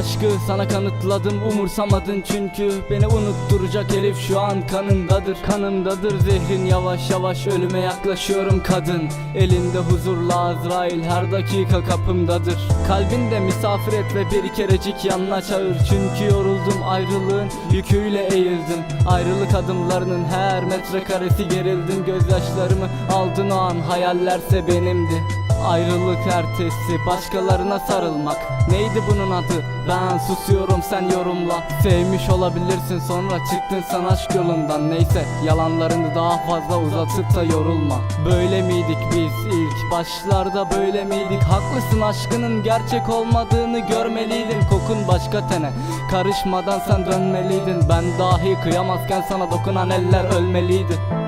Aşkı sana kanıtladım umursamadın çünkü. Beni unutturacak herif şu an kanındadır Kanımdadır zehrin yavaş yavaş ölüme yaklaşıyorum kadın. Elinde huzurla Azrail her dakika kapımdadır. Kalbinde misafir et ve bir kerecik yanına çağır. Çünkü yoruldum ayrılığın yüküyle eğildim. Ayrılık adımlarının her metrekaresi gerildim. Gözyaşlarımı aldın o an hayallerse benimdi Ayrılık ertesi başkalarına sarılmak. Neydi bunun adı? Ben susuyorum sen yorumla. Sevmiş olabilirsin sonra çıktın sen aşk yolundan. Neyse yalanlarını daha fazla uzatıp da yorulma. Böyle miydik biz ilk başlarda? Böyle miydik? Haklısın aşkının gerçek olmadığını görmeliydin. Kokun başka tene. Karışmadan sen dönmeliydin. Ben dahi kıyamazken sana dokunan eller ölmeliydi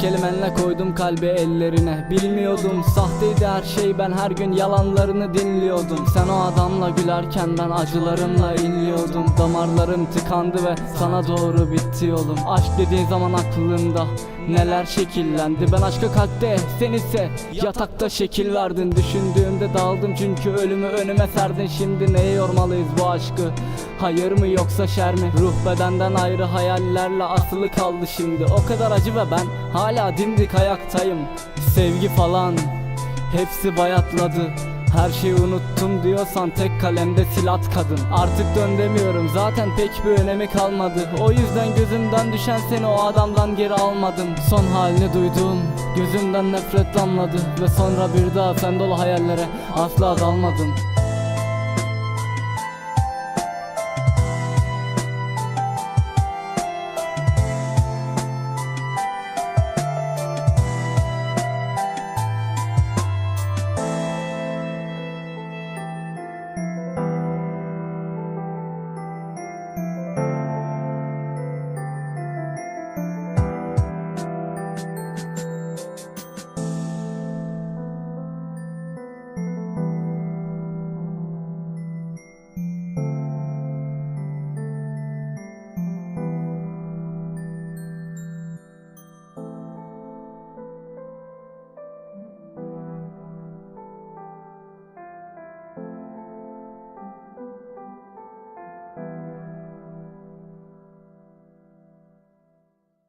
Kelimenle koydum kalbi ellerine. Bilmiyordum sahteydi her şey ben her gün yalanlarını dinliyordum. Sen o adamla gülerken ben acılarımla inliyordum. Damarlarım tıkandı ve sana doğru bitti yolum. Aşk dediğin zaman aklımda neler şekillendi? Ben aşka kalpte sen ise yatakta şekil verdin. Düşündüğümde daldım çünkü ölümü önüme serdin. Şimdi neye yormalıyız bu aşkı Hayır mı yoksa şer mi? Ruh bedenden ayrı hayallerle asılı kaldı şimdi. O kadar acı ve ben hala dimdik ayaktayım. Sevgi falan hepsi bayatladı. Her şeyi unuttum diyorsan tek kalemde sil at kadın. Artık dön demiyorum zaten pek bir önemi kalmadı. O yüzden gözümden düşen seni o adamdan geri almadım. Son halini duydum gözümden nefret damladı. Ve sonra bir daha sen dolu hayallere asla dalmadım